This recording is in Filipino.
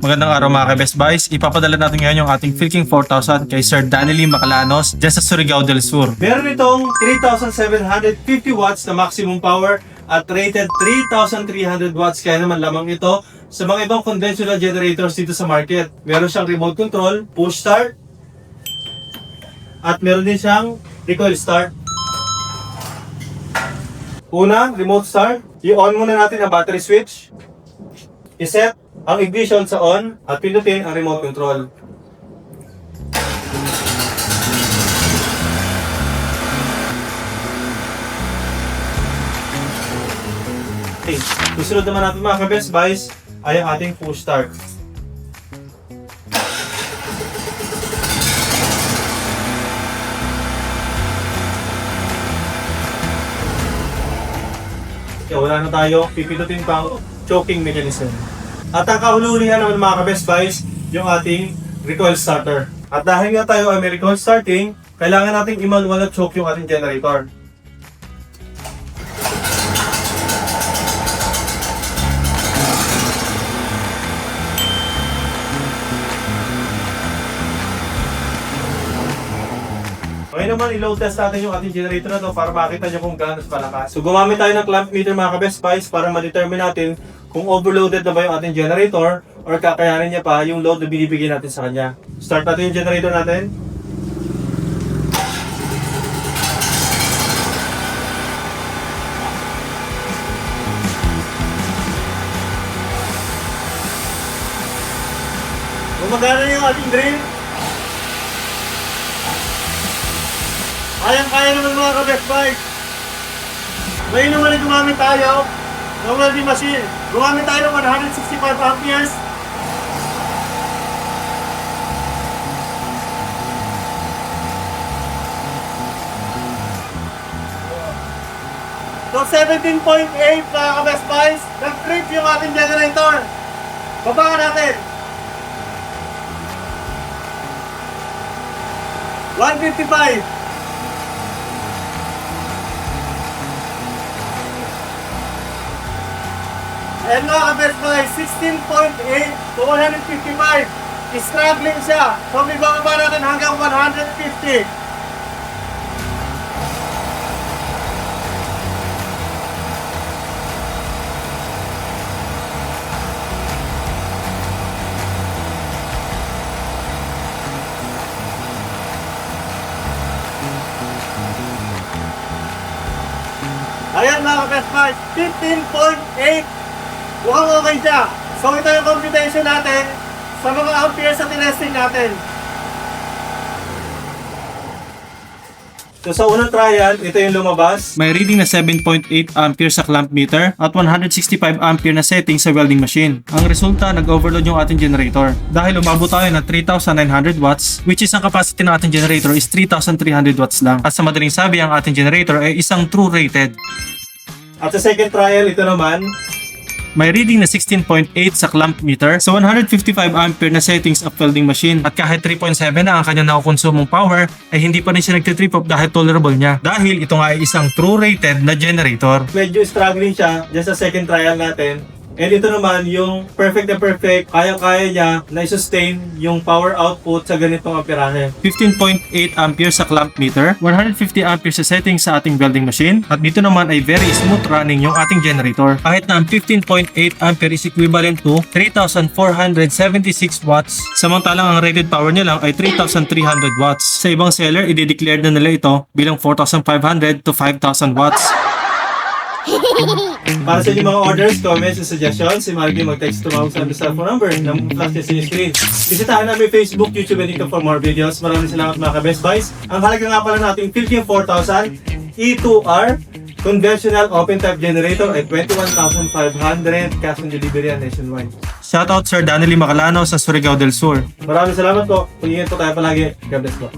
Magandang araw mga ka-Best Buys. Ipapadala natin ngayon yung ating Filking 4000 kay Sir Danily Macalanos dyan sa Surigao del Sur. Meron itong 3,750 watts na maximum power at rated 3,300 watts kaya naman lamang ito sa mga ibang conventional generators dito sa market. Meron siyang remote control, push start, at meron din siyang recoil start. Una, remote start. I-on muna natin ang battery switch. I-set ang ignition sa on at pindutin ang remote control. Okay, susunod naman natin mga ka-best buys ay ang ating push start. Wala na tayo. Pipindutin pa ang choking mechanism. At ang kahululihan naman mga ka-best buys, yung ating recoil starter. At dahil nga tayo ay may recoil starting, kailangan nating i-manual na choke yung ating generator. Ngayon naman, i-load test natin yung ating generator na to para makita nyo kung gaano kalakas. So gumamit tayo ng clamp meter mga ka-best buys para ma-determine natin kung overloaded na ba yung ating generator or kakayanin niya pa yung load na binibigay natin sa kanya. Start natin yung generator natin. Gumagana yung ating drill. Kayang-kaya naman mga ka-best buys. Ngayon naman ay gumamit tayo ng welding machine. Gumamit tayo ng 165 amperes. So 17.8 mga ka-best buys. Nag-trip yung ating generator. Baba natin. 155. And mga ka-best boy, 16.8 to 155. Struggling siya. So may bababa natin hanggang 150. Ayan mga ka-best boy, 15.8 Mukhang okay siya. So ito yung computation natin sa mga amperes sa tinesting natin. So sa unang trial, ito yung lumabas. May reading na 7.8 ampere sa clamp meter at 165 ampere na setting sa welding machine. Ang resulta, nag-overload yung ating generator. Dahil umabot tayo na 3,900 watts, which is ang capacity ng ating generator is 3,300 watts lang. At sa madaling sabi, ang ating generator ay isang true rated. At sa second trial, ito naman, may reading na 16.8 sa clamp meter sa 155 ampere na settings of welding machine. At kahit 3.7 na ang kanyang nakukonsumong power, ay hindi pa rin siya nagtitrip up dahil tolerable niya. Dahil ito nga ay isang true rated na generator. Medyo struggling siya dyan sa second trial natin. And ito naman yung perfect na perfect, kaya-kaya niya na sustain yung power output sa ganitong amperahe. 15.8 ampere sa clamp meter, 150 ampere sa setting sa ating welding machine, at dito naman ay very smooth running yung ating generator. Kahit na ang 15.8 ampere is equivalent to 3,476 watts, samantalang ang rated power niya lang ay 3,300 watts. Sa ibang seller, i-declare na nila ito bilang 4,500 to 5,000 watts. Para sa inyong mga orders, comments, and suggestions, si Margie mag-text tumawag sa aming cellphone number na flash sa inyong screen. Bisitahan namin Facebook, YouTube, and TikTok for more videos. Maraming salamat mga ka-best buys. Ang halaga nga pala nating Philippine 4000 E2R conventional open type generator ay 21,500 cash on delivery and nationwide. Shoutout Sir Danily Macalano sa Surigao del Sur. Maraming salamat po. Pag-ingat po tayo palagi. God bless po.